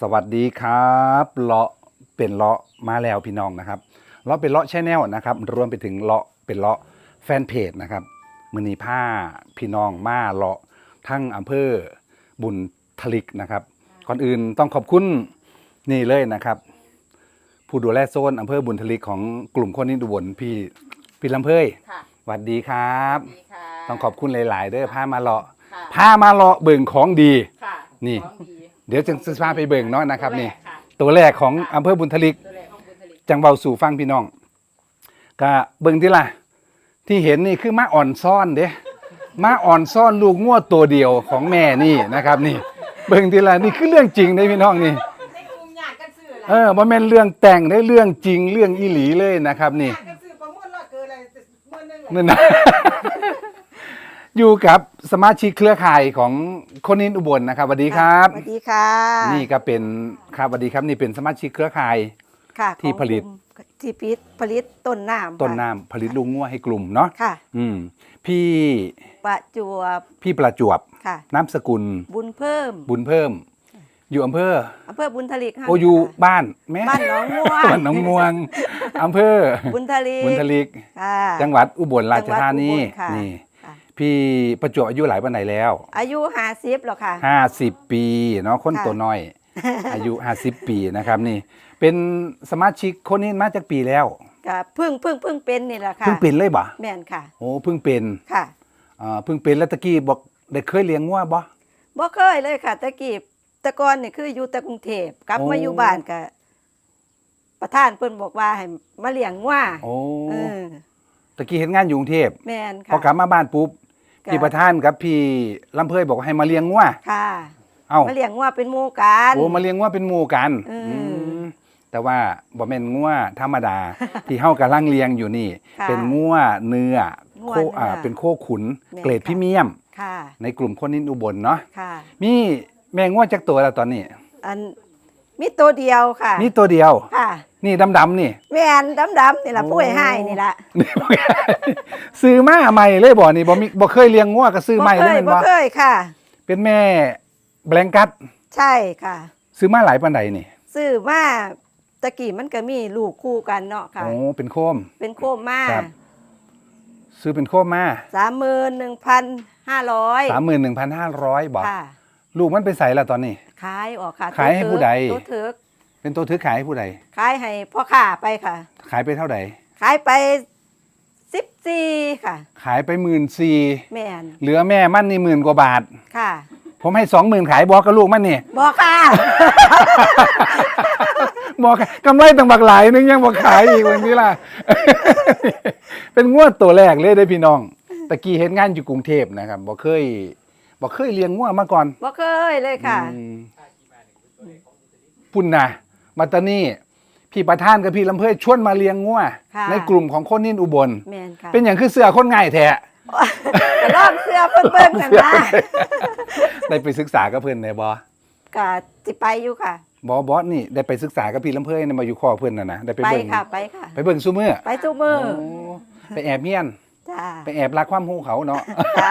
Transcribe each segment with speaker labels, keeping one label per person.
Speaker 1: สวัสดีครับเลาะเป็นเลาะมาแล้วพี่น้องนะครับเลาะเป็นเลาะแชนแนลนะครับรวมไปถึงเลาะเป็นเลาะแฟนเพจนะครับมือนีผ้าพี่น้องมาเลาะทั้งอำเภอบุญทลิกนะครับ ก่อนอื่นต้องขอบคุณนี่เลยนะครับ ผู้ดูแลโซนอำเภอบุญทลิกของกลุ่มคนนิดุบลพี่พี่ลำเพย
Speaker 2: ค่ะ
Speaker 1: สวัสดีครับ
Speaker 2: ดีค่ะ
Speaker 1: ต้องขอบคุณหลาย ๆ เด้อพามาเลาะ
Speaker 2: ค่ะ
Speaker 1: พามาเลาะเบิ่งของดี
Speaker 2: ค่ะ
Speaker 1: นี่
Speaker 2: ของดี
Speaker 1: เดี๋ยวจะพาไปเบิ่งเนาะนะครับนี่
Speaker 2: ตัวแกค่ะ
Speaker 1: ตัวแรกของอำเภอบุญทลิก
Speaker 2: ตัวแรกของบุญทลิก
Speaker 1: จังเบาสู่ฟังพี่น้องก็เบิ่งที่ล่ะ ที่เห็นนี่คือม้าอ่อนซ่อนเด้ม้าอ่อนซ่อนลูกงวดตัวเดียวของแม่นี่นะครับนี่ เบิ่งที่ล่ะนี่คือเรื่องจริงเด้พี่น้องนี่
Speaker 2: ในกลุ่มญาติกันซื้ออะไร
Speaker 1: เออบ่แม่นเรื่องแต่งได้เรื่องจริงเรื่องอีหลีเลยนะครับ นี่
Speaker 2: ญาติกันซื้อประมุ่นละเกินอะไรมื่ อนึง
Speaker 1: นั่นนะอยู่กับสมาชิกเครือข่ายของคนนินอุบลนะครับสวัสดีครับ
Speaker 3: สวัสดีค่ะ
Speaker 1: นี่ก็เป็นครับสวัสดีครับนี่เป็นสมาชิกเครือข่าย
Speaker 3: ค่ะ
Speaker 1: ที่
Speaker 3: ของ
Speaker 1: ผลิต
Speaker 3: กลุ่มที่ผลิตผลิตต้นน้ำ
Speaker 1: ต้น
Speaker 3: ค่ะ
Speaker 1: น้ำผลิตลูกงัวให้กลุ่มเนาะ
Speaker 3: ค่ะ
Speaker 1: อืมพี่
Speaker 3: ประจวบ
Speaker 1: พี่ประจวบ
Speaker 3: ค่ะ
Speaker 1: น้ำสกุล
Speaker 3: บุญเพิ่ม
Speaker 1: บุญเพิ่ม อยู่อำเภอ
Speaker 3: อำเภอบุญทลิกค่ะ
Speaker 1: โออยู่บ้านแม่
Speaker 3: บ้านหนองม่วง
Speaker 1: บ้านหนองม่วงอำเภอ
Speaker 3: บุญทลิก
Speaker 1: บุญทลิก
Speaker 3: ค่ะ
Speaker 1: จังหวัดอุบลราชธานี
Speaker 3: จังหวัดอุบลค่ะ
Speaker 1: นี่
Speaker 3: ค่ะ
Speaker 1: พี่ประจวบอายุหลายปันไหนแล้ว
Speaker 3: อายุห้าสิบหรอค่ะ
Speaker 1: ห้าสิบปีเนาะคน
Speaker 3: ค่ะ
Speaker 1: ตัวน้อย อายุห้าสิบปีนะครับนี่ เป็นสมาชิกคนนี้มาจากปีแล้ว
Speaker 3: ก็เพิ่งเพิ่งเพิ่งเป็นนี่แหละค่ะ
Speaker 1: เพิ่งเป็นเลยบ่
Speaker 3: แม่นค่ะ
Speaker 1: โอ้เพิ่งเป็น
Speaker 3: ค่ะ
Speaker 1: อ่าเพิ่งเป็นแล้วตะกี้บอกได้เคยเลี้ยงงัวบ่
Speaker 3: บ่เคยเลยค่ะแตะกี้แตะกอนนี่คืออยู่แต่กรุงเทพกลับ
Speaker 1: โอ้
Speaker 3: มาอยู่บ้านก็ประธานเพิ่นบอกว่าให้มาเลี้ยงว่า
Speaker 1: โอ้
Speaker 3: เออ
Speaker 1: ตะกี้เห็นงานอยู่กรุงเทพ
Speaker 3: แม่น
Speaker 1: พอ
Speaker 3: ค่ะ
Speaker 1: กลับมาบ้านปุ๊บ
Speaker 3: ก็
Speaker 1: พี่ประธานกับพี่ลำเพยบอกว่าให้มาเลี้ยงงัว
Speaker 3: ค่ะ
Speaker 1: เอ้า
Speaker 3: มาเลี้ยงว่าเป็นหมู่กัน
Speaker 1: โอ้มาเลี้ยงงัวเป็นหมู่กัน
Speaker 3: อืม
Speaker 1: มแต่ว่าบ่แม่นงัวธรรมดา ที่เฮากำลังเลี้ยงอยู่นี่
Speaker 3: ค่ะ
Speaker 1: เป็นงัวเนื้อ
Speaker 3: งัว
Speaker 1: โคอ่า
Speaker 3: เนื้อ
Speaker 1: เป็นโคขุน
Speaker 3: แม่น
Speaker 1: เกรด
Speaker 3: ค่ะ
Speaker 1: พรีเมียม
Speaker 3: ค่ะ
Speaker 1: ในกลุ่มคนนินอุบลเนาะ
Speaker 3: ค่ะ
Speaker 1: มีแม่งัวจักตัวแล้วตอนนี้
Speaker 3: อันมีตัวเดียวค่ะ
Speaker 1: มีตัวเดียว
Speaker 3: ค่ะ
Speaker 1: นี่ดำๆนี่
Speaker 3: แม่นดำๆนี่ล่ะ
Speaker 1: โอ้
Speaker 3: ผู้ให้ให้นี่ล่ะ
Speaker 1: ซื้อมาใหม่เลยบ่นี่บ่มีบ่เคยเลี้ยงงัวก็ซื้อใหม่
Speaker 3: เค
Speaker 1: เลย
Speaker 3: ย
Speaker 1: แม่น
Speaker 3: บ่
Speaker 1: บ่
Speaker 3: เคยค่ะ
Speaker 1: เป็นแม่แบงกัด
Speaker 3: ใช่ค่ะ
Speaker 1: ซื้อมาหลายปานใดนี่
Speaker 3: ซื้อมาตะกี้มันก็มีลูกคู่กันเนาะค่ะ
Speaker 1: โอ้เป็นโคม
Speaker 3: เป็นโคมมา
Speaker 1: ครับ ซื้อเป็นโคมมา
Speaker 3: สามหมื่นหนึ่งพันห้าร้อย
Speaker 1: 31,500บ่
Speaker 3: ค่ะ
Speaker 1: ลูกมันไปใส่แล้วตอนนี้
Speaker 3: ขายออกค่ะ
Speaker 1: ขายให้ผู้ใด
Speaker 3: ตัวเถิก
Speaker 1: เป็นตัวถือขายให้ผู้ใด
Speaker 3: ขายให้พ่อค้าไปค่ะ
Speaker 1: ขายไปเท่าใด
Speaker 3: ขายไปสิบสี่ค่ะ
Speaker 1: ขายไปหมื่นสี่
Speaker 3: แม่น
Speaker 1: เหลือแม่มันนี่หมื่นกว่าบาท
Speaker 3: ค่ะ
Speaker 1: ผมให้สองหมื่นขายบอกกับลูกมันนี่
Speaker 3: บอกค่ะ
Speaker 1: บอกกำไรตั้งบักหลายนึงยังบอกขายอีกวันนี้ล่ะ เป็นงวดตัวแรกเลยได้อพี่น้องตะกี้เห็นงานอยู่กรุงเทพนะครับบอกเคยบอกเคยเลี้ยงงวดมาก่อน
Speaker 3: บอกเคยเลยค่ะ
Speaker 1: อืมปุ่นนะ มาตานี่พี่ประธานกับพี่ลำเพยชวนมาเลี้ยงงัว
Speaker 3: ค่ะ
Speaker 1: ในกลุ่มของคนนินอุบล
Speaker 3: แม่นค่ะ
Speaker 1: เป็นอย่างคือเสือคนง่ายแท้
Speaker 3: ก็ลองเสื้อเพิ่นเบิ่งกันนะ
Speaker 1: ได้ไปศึกษากับเพื่อนในบอ
Speaker 3: ก็สิไปอยู่ค่ะ
Speaker 1: บอบอสนี่ได้ไปศึกษากับพี่ลำเพยนะมาอยู่คอเพื่อนนะนะได้ไป
Speaker 3: ไป
Speaker 1: เบิ่ง
Speaker 3: ค่ะไปค่ะ
Speaker 1: ไปเบิ่งซูมือ
Speaker 3: ไปทุกมือ
Speaker 1: โอ้ไปแอบเมียน
Speaker 3: จ้า
Speaker 1: ไปแอบรักความหูเขาเนาะ
Speaker 3: จ้า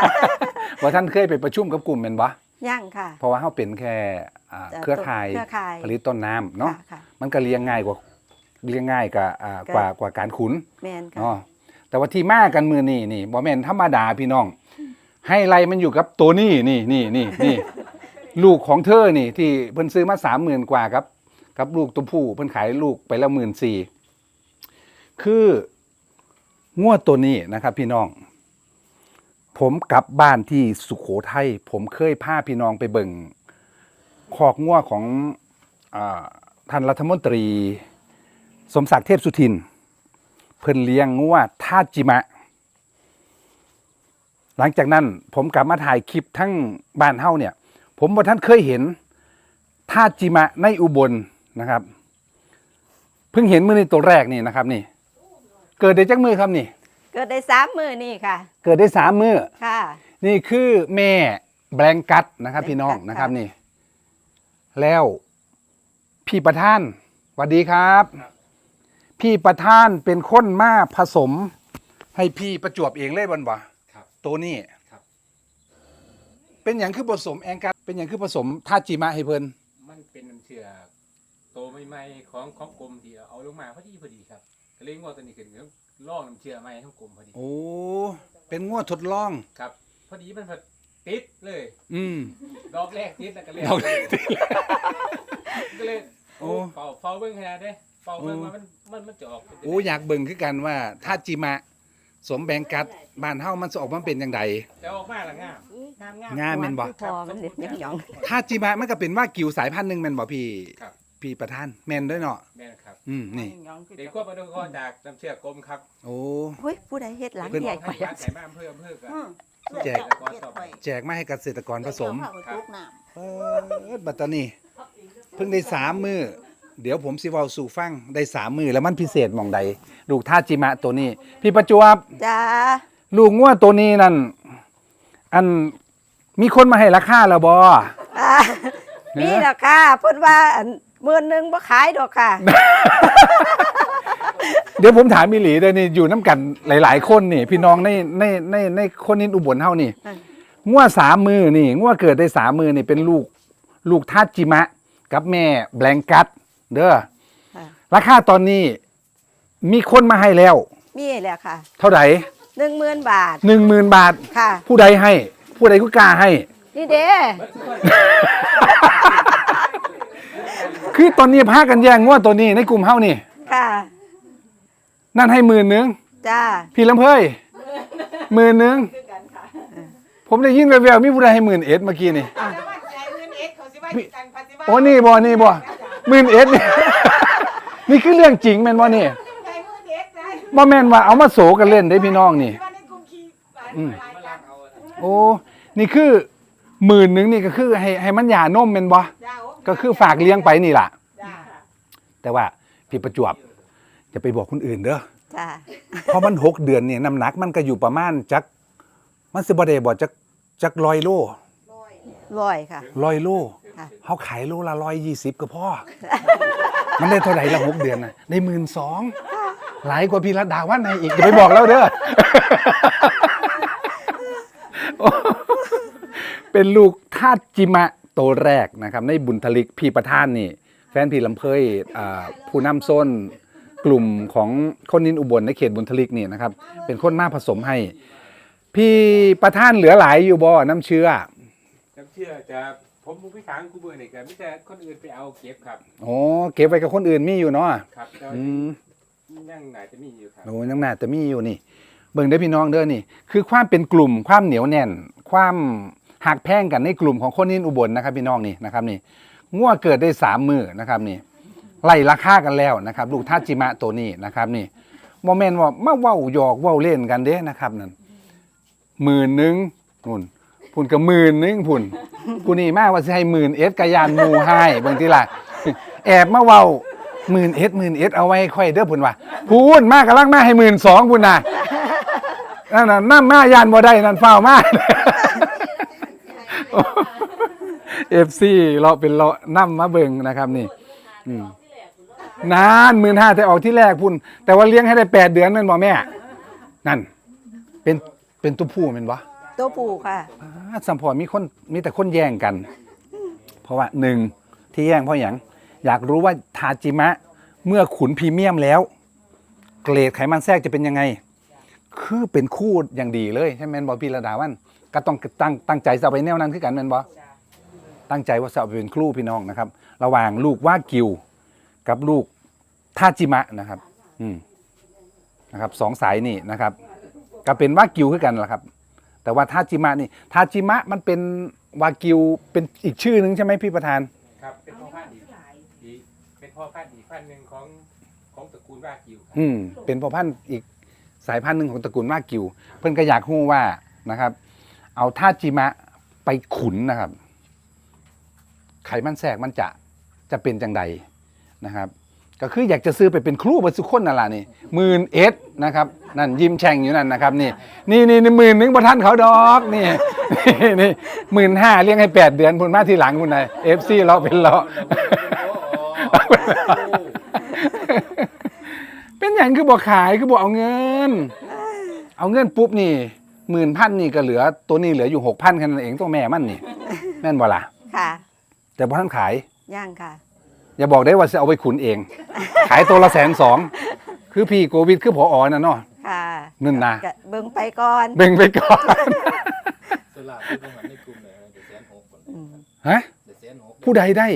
Speaker 1: ว่าท่านเคยไปประชุมกับกลุ่มเป็นบ่
Speaker 3: ย่างค่ะ
Speaker 1: เพราะว่าเขาเป็นแค่อ่า
Speaker 3: จ้ะ
Speaker 1: เครือข่าย
Speaker 3: เครือข่าย
Speaker 1: ผลิตต้นน้ำเนาะ
Speaker 3: ค่ค่ะ
Speaker 1: มันก็เลี้ยงง่ายกว่าเลี้ยงง่ายกว่าอ่า
Speaker 3: ก็
Speaker 1: กว่ากว่าการขุน
Speaker 3: แม่นค่ะ
Speaker 1: เนาะแต่ว่าที่มากันมือนี่นี่บ่แม่นธรรมดาพี่น้อง ให้ไรมันอยู่กับตัวนี้นี่นี่นี่นี่ลูกของเธอนี่ที่เพิ่นซื้อมาสามหมื่นกว่าครับกับลูกตัวผู้เพิ่นขายลูกไปแล้วหมื่นสี่คืองวดตัวนี้นะครับ พี่น้อง ผมกลับบ้านที่สุขโขทัยผมเคยพาพี่น้องไปเบิ่ง คอกงัวของอาท่านรัฐมนตรี สมศักดิ์เทพสุทิน เพิ่นเลี้ยงงัวทาจิมะ หลังจากนั้นผมกลับมาถ่ายคลิปทั้งบ้านเฮาเนี่ย ผมบ่ท่านเคยเห็นทาจิมะในอุบลนะครับ เพิ่งเห็นมือในตัวแรกนี่นะครับนี่ เกิดได้จักมือครับนี่
Speaker 3: เกิดได้สามมือนี่ค่ะ
Speaker 1: เกิดได้สามมือ
Speaker 3: ค่ะ
Speaker 1: นี่คือแม่แบงกัตนะครับพี่น้อง
Speaker 3: แบงกัต
Speaker 1: นะครับ
Speaker 3: ค่ะ
Speaker 1: นี่ แล้ว พี่ประธานสวัสดีครับ พี่ประธานเป็นคนมาผสม ให้พี่ประจวบเองเลยบันวะ
Speaker 4: ครับ
Speaker 1: ตัวนี้
Speaker 4: ครับ
Speaker 1: เป็นอย่างคือผสมแองกัตเป็นอย่างคือผสมทาจิมะให้เพิ่น
Speaker 4: มันเป็นน้ำเชื่อโตใหม่ๆของของกรมที่เอาลงมาพอดีพอดีครับก็เลยงวดตัวนี้ขึ้นก็ล่องน้ำเชื่อใหม่ของกรมพอดี
Speaker 1: โอ้เป็นงวดทดลอง
Speaker 4: ครับ พอดีมันพอ ติดเลย
Speaker 1: อืม
Speaker 4: ดอกแรกติดแล้วก็เลย
Speaker 1: ดอกแรกติด
Speaker 4: ก็เลย
Speaker 1: โอ้
Speaker 4: โอ้เฝ้าเฝ้าเบิ่งขนาดเด้เฝ้าเบิ่งว่ามันมันมันจะออกเป็นจัง
Speaker 1: โอ้
Speaker 4: ใด
Speaker 1: อยากเบิ่งคือกันว่าถ้าจิมะ สมแบงกัดบ้านเฮามันจะออกมาเป็นจังได
Speaker 4: แต่ออกมาและงามงามงาม
Speaker 1: งามแม่นบ่
Speaker 3: คือพอมันเด็ดยังหยอง
Speaker 1: ถ้าจิมะมันก็เป็นว่ากิวสายพันธุ์หนึงแม่นบ่พี่
Speaker 4: ครับ
Speaker 1: พี่ประธานแม่นด้วยเนาะ
Speaker 4: แม่นครับ
Speaker 1: อืมนี่
Speaker 4: เด็กควบมาดูก็จากน้ำเชื่อกรมครับ
Speaker 1: โอ้
Speaker 3: เฮ้ยผู้ใดเฮ็ดหลัง
Speaker 1: เพิ่น
Speaker 3: ใหญ่ก
Speaker 4: ให้
Speaker 3: ว่า
Speaker 4: ยาไขมาอำเภออำเภอกัน
Speaker 1: แจก
Speaker 4: ก่อนต่อไป
Speaker 1: แจกมาให้เกษตรกรผสม
Speaker 4: ครับ
Speaker 1: เปิดบัตตานีเพิ่งได้สามมือเดี๋ยวผมสิเว้าสู่ฟังได้สามมือแล้วมันพิเศษหมองใดลูกท่าจิมะตัวนี้ พี่ประจวบ
Speaker 3: จ้า
Speaker 1: ลูกงัวตัวนี้นั่น อันมีคนมาให้ราคาแล้วบอ
Speaker 3: อ่ามีแล้วค่ะเพิ่นว่าอันหมื่นหนึงบ่ขายดอกค่ะ
Speaker 1: เดี๋ยวผมถามมิหลีเดี๋ยวนี่อยู่น้ำกันหลาย ๆ คนนี่ พี่น้องในในในในคนนินอุบลเฮานี่
Speaker 3: อืม
Speaker 1: งัวสามมือนี่งัวเกิดได้สามมือนี่เป็นลูกลูกทาจิมะ กับแม่แบงกัดเด้อ
Speaker 3: ค่ะ
Speaker 1: ราคาตอนนี้มีคนมาให้แล้ว
Speaker 3: มีแล้วค่ะ
Speaker 1: เท่าไหร่
Speaker 3: 10,000บาท
Speaker 1: หนึ่งหมื่นบาท
Speaker 3: ค่ะ
Speaker 1: ผู้ใดให้ ผู้ใดก็กล้าให้
Speaker 3: นี่เด้
Speaker 1: คือตอนนี้พากันแย่งงวดตัวนี้ในกลุ่มเฮานี่
Speaker 3: ค่ะ
Speaker 1: นั่นให้หมื่นหนึง
Speaker 3: จ้า
Speaker 1: พี่ลำเพยหมื่นหนึงผมได้ยินแววๆมีผู้ใดให้หมื่นเอ็ดเมื่อกี้นี่
Speaker 2: แต่ว่าใจเงินเอ็ดเขาสิว่ากันพันสิว่า
Speaker 1: โอ้นี่บ่นี่บ่หมื่นเอ็ดนี่นี่คือเรื่องจริงแม่นบ่นี่
Speaker 2: ใจเงินเอ็ดได้
Speaker 1: บ่แม่นว่าเอามาโศกันเล่นได้พี่น้องนี่
Speaker 2: ว่าในกลุ่มขี้หลาย
Speaker 1: อืม
Speaker 2: หลาย
Speaker 4: มา
Speaker 2: กั
Speaker 4: ลาก
Speaker 2: น
Speaker 4: เอาอะ
Speaker 1: โอ้นี่คือหมื่นหนึงนี่ก็คือให้ให้มันหย่านมแม่นบ่
Speaker 2: จ้าโก็
Speaker 1: คือฝากเลี้ยงไปนี่ล่ะ
Speaker 2: จ้า
Speaker 1: แต่ว่าพี่ประจวบ อย่าไปบอกคนอื่นเด้อ
Speaker 3: จ้า
Speaker 1: เพราะมันหกเดือนเนี่ยน้ำหนักมันก็อยู่ประมาณจัก มันสิบ่ได้บ่จักจักร้อยโล
Speaker 3: ร้อยค่ะ
Speaker 1: ร้อยโล
Speaker 3: ค่ะ
Speaker 1: เขาขายโลละร้อยยี่สิบก็พอมันได้เท่าไหร่ละหกเดือนนะได้หมื่นสองหลายกว่าพี่รัตดาวันในอีกอย่าไปบอกแล้วเด้อ เป็นลูกทาสจิมะโตวแรกนะครับ ในบุญทลิกพี่ประธานนี่ แฟนพี่ลำเพยอ่าผู้นำส้น กลุ่มของคนนินอุบลในเขตบุญทลิกนี่นะครับ เป็นคนมาผสมให้ พี่ประธานเหลือหลายอยู่บ่น้ำเชื้อ
Speaker 4: น้ำเชื่อจะผมผู้พิถางกูเบื่อนี่กันไม่แต่คนอื่นไปเอาเก็บครับ
Speaker 1: โอ้เก็บไว้กับคนอื่นมีอยู่เนาะ
Speaker 4: ครับแต่ว่า
Speaker 1: อืม
Speaker 4: ยังไหนจะมีอยู่ครับ
Speaker 1: โอ้ยังน่าจะมีอยู่นี่ เบิ่งได้อพี่น้องเด้อนี่ คือความเป็นกลุ่มความเหนียวแน่น ความหักแพงกันในกลุ่มของคนนินอุบลนะครับ พี่น้องนี่นะครับนี่งัวเกิดได้สามมือนะครับนี่ ไล่ราคากันแล้วนะครับ ลูกทาจิมะตัวนี้นะครับนี่โมเมนต์ว่ามาเว้าหยอกเว้าเล่นกันเด้นะครับนั่นหมื่นหนึ่งพุ่นพุ่นกับหมื่นหนึ่งพุ่นกูนี่มากว่าสิให้หมื่นเอสกยานมูให้บางทีล่ะแอบมาเว้าหมื่นเอสหมื่นเอสเอาไว้ค่อยเด้อพุ่นว่าพูนมากกำลังมาให้หมื่นสองพุ่นน่ะนั่นน่ะน้ำมายานบ่ได้นั่นเฝ้ามากเอฟซีเราเป็นเรานั่มมาเบิงนะครับนี่ อืม นานหมื่นห้าแต่ออกที่แรกพุ่น แต่ว่าเลี้ยงให้ได้แปดเดือนแม่นบ่แม่ นั่น เป็นเป็นตัวผู้แม่นบ่
Speaker 3: ตัวผูค่ะ
Speaker 1: อ่าสัมพอมีคนมีแต่คนแย่งกัน เพราะว่าหนึ่งที่แย่งเพราะอย่างอยากรู้ว่าทาจิมะ เมื่อขุนพรีเมียมแล้ว เกรดไขมันแทรกจะเป็นยังไง คือเป็นคู่อย่างดีเลยใช่ไหมนบอพี่ระดาวันก็ต้องตั้งตั้งใจจะเอาไปแนวนั้นคือกันแมนบอตั้งใจว่าจะเอาไปเป็นครูพี่น้องนะครับ ระหว่างลูกว่ากิว กับลูกทาจิมะนะครับ อืมนะครับสองสายนี่นะครับ ก็เป็นว่ากิวคือกันแหละครับ แต่ว่าทาจิมะนี่ทาจิมะมันเป็นวากิวเป็นอีกชื่อหนึ่งใช่ไหมพี่ประธาน
Speaker 4: ครับ เป็นพ่อพันธุ์ดีดีเป็นพ่อพันธุ์ดีพันธุ์หนึ่งของของตระกูลว่ากิวครับ
Speaker 1: อืมเป็นพ่อพันธุ์อีกสายพันธุ์หนึ่งของตระกูลว่ากิว เพิ่นก็อยากรู้ว่านะครับ เอาทาจิมะไปขุนนะครับ ไขมันแทรกมันจะจะเป็นจังใด นะครับก็คืออยากจะซื้อไปเป็นครูบรสุคนนั่นแหละนี่หมื่นเอสนะครับนั่นยิ้มแฉ่งอยู่นั่นนะครับนี่นี่นี่นี่หมื่นหนึ่งประท่านเขาดอกนี่นี่นี่หมื่นห้าเลี้ยงให้แปดเดือนพุ่นมาทีหลังพุ่นนายเอฟซีเราเป็นเราเป็นอย่างคือบอกขายคือบอกเอาเงิน เอาเงินปุ๊บนี่หมื่นพันนี่ก็เหลือตัวนี้เหลืออยู่หกพันแค่นั้นเองตัวแม่มันนี่แม่นบ่ล่ะ
Speaker 3: ค่ะ
Speaker 1: แต่พอท่านขาย
Speaker 3: ย่างค่ะ
Speaker 1: อย่าบอกได้ว่าจะเอาไปขุนเอง ขายตัวละแสนสองคือพี่โควิดคือพออน่ะเนาะ
Speaker 3: ค่ะ
Speaker 1: นั่นนะ
Speaker 3: ก็เบิ่งไปก่อน
Speaker 1: เบ่งไปก่อน
Speaker 5: สลากที่ประมาณในกลุ่มเลยเดี๋ยวแสนหกคน
Speaker 3: อืม
Speaker 1: ฮะ
Speaker 5: เดี๋ยวแสนหก
Speaker 1: ผู้ใดได้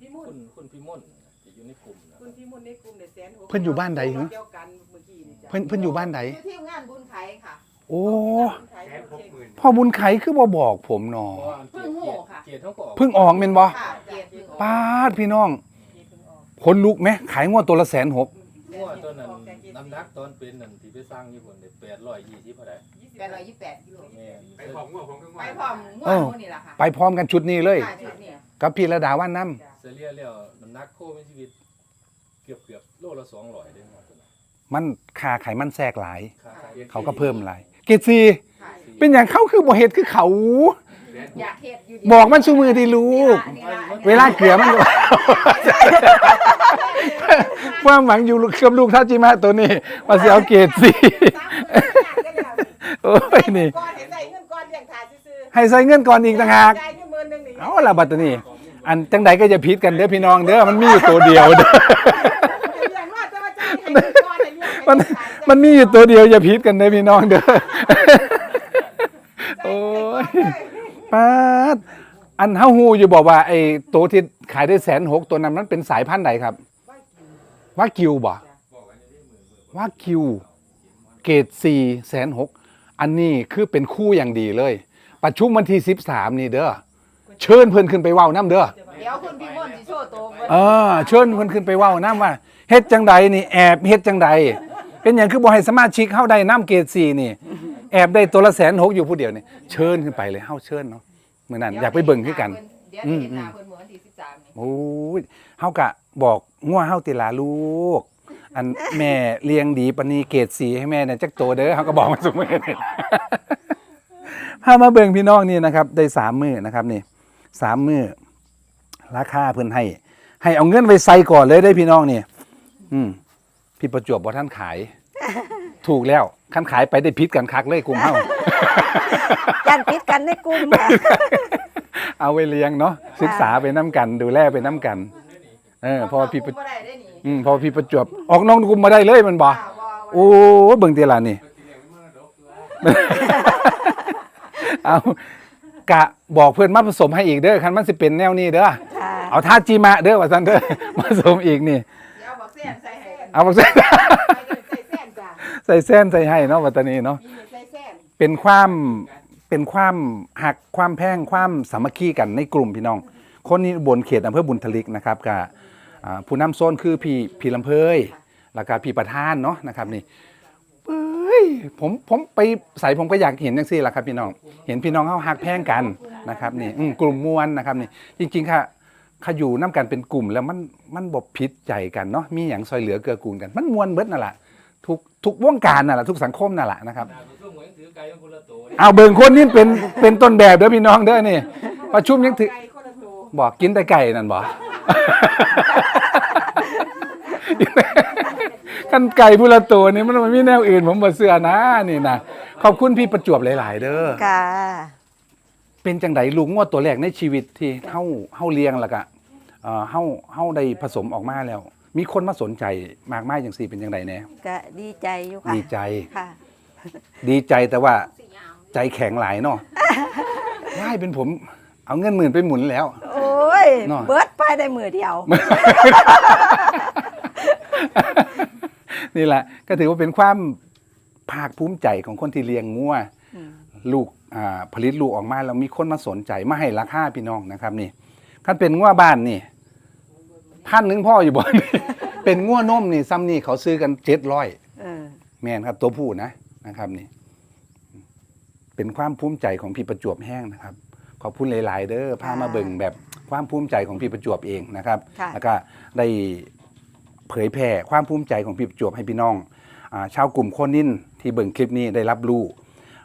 Speaker 2: พี่มุ่
Speaker 5: คุ
Speaker 2: น
Speaker 5: ณคุณพี่ม่นจะอยู่ในกลุ่มนะ
Speaker 2: คุณพี่มุ่นในกลุ่มเดอะแสนหก
Speaker 1: เพิ่นอยู่บ้านใดเหรอ
Speaker 2: เดียวกันเมื่อกี้นี่จ้ะ
Speaker 1: เพิ่นเพิ่นอยู่บ้านใด
Speaker 2: อยู่ที่งานบุญไข่ค่ะ
Speaker 1: โอ้
Speaker 2: บุญไข่
Speaker 4: แสนหกหมื่น
Speaker 1: พ่อบุญไขคือบ่บอกผมเนาะ
Speaker 5: เพราะว่า
Speaker 2: เพิ่งโง่ค่ะ
Speaker 5: เกียรติเขาก็ออก
Speaker 1: เพิ่งออกแม่นบ่
Speaker 2: ค่ะเกียรติเพิ่งออก
Speaker 1: ป้าดพี่น้อง
Speaker 2: เกียรติเพิ่งออก
Speaker 1: คนลุกไหมขายงวดตัวละแสนหก
Speaker 5: งัวตัวนั้นน้ำหนักตอนเป็นนั่นที่ไปสร้างญี่ปุ่นได้แปดร้อยยี่สิบเท่าไหร่
Speaker 2: แปดร้อยยี่สิบแปดกิโล
Speaker 5: แม่
Speaker 4: ไปพร้อมงวดผมก็งว
Speaker 2: ไป
Speaker 4: ด
Speaker 2: พร้อมงวดหมูนี่แหละค่ะ
Speaker 1: ไปพร้อมกันชุดนี้เลย
Speaker 2: ค่ะชุดเนี่ย
Speaker 1: กับพี่ระดาว่านน้
Speaker 5: เสียเรียแล้วน้ำหนักโคเป็นชีวิต เกือบเกือบโลละสองร้อยได้งัวตัวนั้นำ
Speaker 1: มันค่าไขมันแทรกหลาย
Speaker 5: ค่าขาย
Speaker 1: เขาก็เพิ่มหลาย เกรดซี
Speaker 2: ค่ะ
Speaker 1: เป็นอย่างเขาคือบ่เฮ็ดคือเขา
Speaker 2: อยากเฮ็ดอยู่ดี
Speaker 1: บอกมันสู้มือดีลูก
Speaker 2: นี่ล่ะนี่ล่ะ
Speaker 1: เวลาเกลือมันความหวังอยู่กับลูกท่าจิมะตัวนี้ว่าสิเอาเกรดซี โอ้ยนี่
Speaker 2: ก่อนเห็นใส่เงินก่อนเลี้ยงทาซื่อๆ
Speaker 1: ให้ใส่เงินก่อนอีกต่างหาก
Speaker 2: จ่ายเงินหมื่นหนึงนี่
Speaker 1: เอาละบัดนี้ อันจังใดก็จะผิดกันเด้อพี่น้องเด้อมันมีอยู่ตัวเดียวเด้อ
Speaker 2: เลี้ยงรอดแต่ว่าจ่ายให้เงินก่อนให้เลี้ยงให้
Speaker 1: มัน
Speaker 2: เลี้ยงทา
Speaker 1: มันมีอยู่ตัวเดียวอย่าผิดกันเด้อพี่น้องเด้อ โอ้ยป้าดอันเฮาฮู้อยู่บอกว่าไอ้ตัวที่ขายได้แสนหกตัวนั้นมันเป็นสายพันธุ์ใดครับ ว่ากิวบ่ว่ากิว เกรดสี่แสนหกอันนี้คือเป็นคู่อย่างดีเลย ประชุมวันที่สิบสามนี่เด้อ เชิญเพื่อนขึ้นไปเว้าน้ำเด้อ
Speaker 2: เดี๋ยวคุณพี่ม่วนสิโชว์ตัวเบิ่ง
Speaker 1: เออเชิญเพิ่นขึ้นไปเว้าน้ำว่าเฮ็ดจังใดนี่แอบเฮ็ดจังใด เป็นอย่างคือบ่ให้สมาชิกเข้าได้น้ำเกรดสี่นี่ แอบได้ตัวละแสนหกอยู่ผู้เดียวนี่เชิญขึ้นไปเลยเฮาเชิญเนาะมื้อนั้นอยากไปเบิ่งคือกัน
Speaker 2: เดี๋ยวจะเห็นหน้าเพิ่นเหมือนที่13นี่
Speaker 1: โอ้ยเฮากะบอกงัวเฮาติลาลูก อันแม่เลี้ยงดีปานนี้เกรดสีให้แม่เนี่ยจักโตเด้อเฮาก็บอกมาสุมื้อนี่ พามาเบิ่งพี่น้องนี่นะครับ ได้สามมื้อนะครับนี่สามมื้อราคาเพิ่นให้ ให้เอาเงินไว้ใส่ก่อนเลยได้อพี่น้องนี่ อืมพี่ประจวบบ่ท่านขาย ถูกแล้วคันขายไปได้พิษกันคักเลยกลุ่มเฮา
Speaker 3: ยันพิษกันในกลุ่มค่ะ
Speaker 1: เอาไว้เลี้ยงเนาะศึกษาไปน้ำกัน ดูแลไปน้ำกัน เออเพอพี่ประ
Speaker 2: บ่ได้ได้นี่
Speaker 1: อืมเพอพี่ประจวบออกน้องกลุ่มมาได้เลยมันบ่
Speaker 2: ว่าว่า
Speaker 1: โอ้เบิ่งเตียล่ะนี่เอากะบอกเพื่อนมาผสมให้อีกเด้อคันมันสิเป็นแนวนี้เด้อ
Speaker 3: ค่ะ
Speaker 1: เอาท่าจีมะเด้อว่าซั่นเด้อผสมอีกนี่
Speaker 2: เดี๋ยวบอกเส้นใส่ให้
Speaker 1: เอาบอกใส่
Speaker 2: ใส่เส้นจ้ะ
Speaker 1: ใส่เส้นใส่ให้เนาะวัตานีเนาะ
Speaker 2: มีใส่เส้น
Speaker 1: เป็นความเป็นความหักความแพงความสามัคคีกันในกลุ่มพี่น้อง คนนี้บนเขตอำเภอบุญทลิกนะครับกับอ่าผู้นำโซนคือพี่พี่ลำเพยแล้วก็พี่ประธานเนาะนะครับนี่เอ้ยผมผมไปใส่ผมก็อยากเห็นจังซี่ล่ะครับพี่น้อง เห็นพี่น้องเขาหักแพงกันนะครับนี่อืมกลุ่มมวลนะครับนี่จริงๆค่ะเขาอยู่น้ากันเป็นกลุ่มแล้วมันมันบบพิษใจกันเนาะมีอย่างซอยเหลือเกือกูลกัน มันมวลเบิดนั่นแหละ ทุกทุกวงการนั่นแหละทุกสังคมนั่นแหละนะครับ
Speaker 5: ดาบสู้หมวยถือไก่ของคนละตัว
Speaker 1: เอาเบิ่งคนนี้เป็นเป็นต้นแบบเด้อพี่น้องเด้อนี่ประชุมยังถือ
Speaker 2: ไก่คนละตัว
Speaker 1: บอกกินแต่ไก่นั่นบอกกันไก่ผู้ละตัวนี่มันไม่มีแนวอื่น ผมบ่เสื้อนะนี่นะขอบคุณพี่ประจวบหลาย ๆ เด้อ
Speaker 3: ค่ะ
Speaker 1: เป็นจังไดลุงว่าตัวแรกในชีวิตที่เฮาเฮาเลี้ยงแล้วก็เอ่อเฮาเฮาได้ผสมออกมาแล้ว มีคนมาสนใจมากมายจังซี่เป็นจังไดแน่
Speaker 3: ก็ดีใจอยู่ค่ะ
Speaker 1: ดีใจ
Speaker 3: ค่ะ
Speaker 1: ดีใจแต่ว่าใจแข็งหลายเนาะว่ายเป็นผม เอาเงินหมื่นไปหมุนแล้ว
Speaker 3: โอ้ย
Speaker 1: เนาะ
Speaker 3: เบิดไปได้มือเดียว
Speaker 1: นี่แหละก็ถือว่าเป็นความภาคภูมิใจของคนที่เลี้ยงงัว
Speaker 3: อืม
Speaker 1: ลูกอ่าผลิตลูกออกมาแล้วมีคนมาสนใจมาให้ราคาพี่น้องนะครับนี่คันเป็นงัวบ้านนี่ พันหนึ่งพ่ออยู่บ่ เป็นงัวนมนี่ซ้ำนี่เขาซื้อกันเจ็ดร้อย
Speaker 3: เออ
Speaker 1: แม่นครับ ตัวผู้นะนะครับนี่ เป็นความภูมิใจของพี่ประจวบแห้งนะครับ ขอบคุณหลาย ๆ เด้อพามาเบิ่งแบบความภูมิใจของพี่ประจวบเองนะครับ
Speaker 3: ค่ะ
Speaker 1: แล้วก็ได้เผยแพร่ความภูมิใจของพี่ประจวบให้พี่น้องอาชาวกลุ่มคนนินที่เบิ่งคลิปนี้ได้รับรู้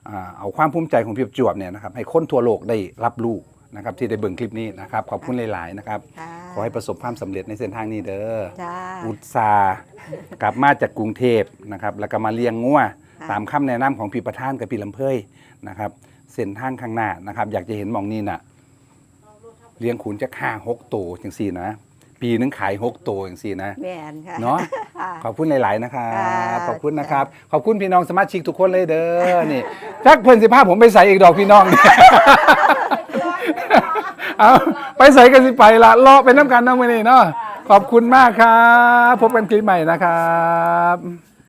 Speaker 1: อ่าเอาความภูมิใจของพี่ประจวบเนี่ยนะครับให้คนทั่วโลกได้รับรู้ นะครับที่ได้เบิ่งคลิปนี้นะครับขอบคุณหลาย ๆ นะครับ
Speaker 3: ค่ะ
Speaker 1: ขอให้ประสบความสำเร็จในเส้นทางนี้เด้อ
Speaker 3: จ้า
Speaker 1: อุตสาห์กลับมาจากกรุงเทพนะครับแล้วก็มาเลี้ยงงัว
Speaker 3: ค่ะ
Speaker 1: ตามคำแนะนำของพี่ประธานกับพี่ลำเพยนะครับเส้นทางข้างหน้านะครับ อยากจะเห็นหมองนี้น่ะเลี้ยงขุนจะค่าหกโตวจังสี่นะปปีนึงขายหกตัวอย่างสี่นะ
Speaker 3: แม่นค่ะ
Speaker 1: เนาะ
Speaker 3: ค่ะ
Speaker 1: ขอบคุณหลาย ๆ นะครับ
Speaker 3: ค่ะ
Speaker 1: ขอบคุณนะครับ ขอบคุณพี่น้องสมาชิกทุกคนเลยเด้อ นี่จักเพิ่นสิพาผมไปใส่อีกดอกพี่น้องเเอาไปใส่กันสิไปละเลาะไปน้ำกันน้ำมือนี่เนาะขอบคุณมากครับ พบกันคลิปใหม่นะครับ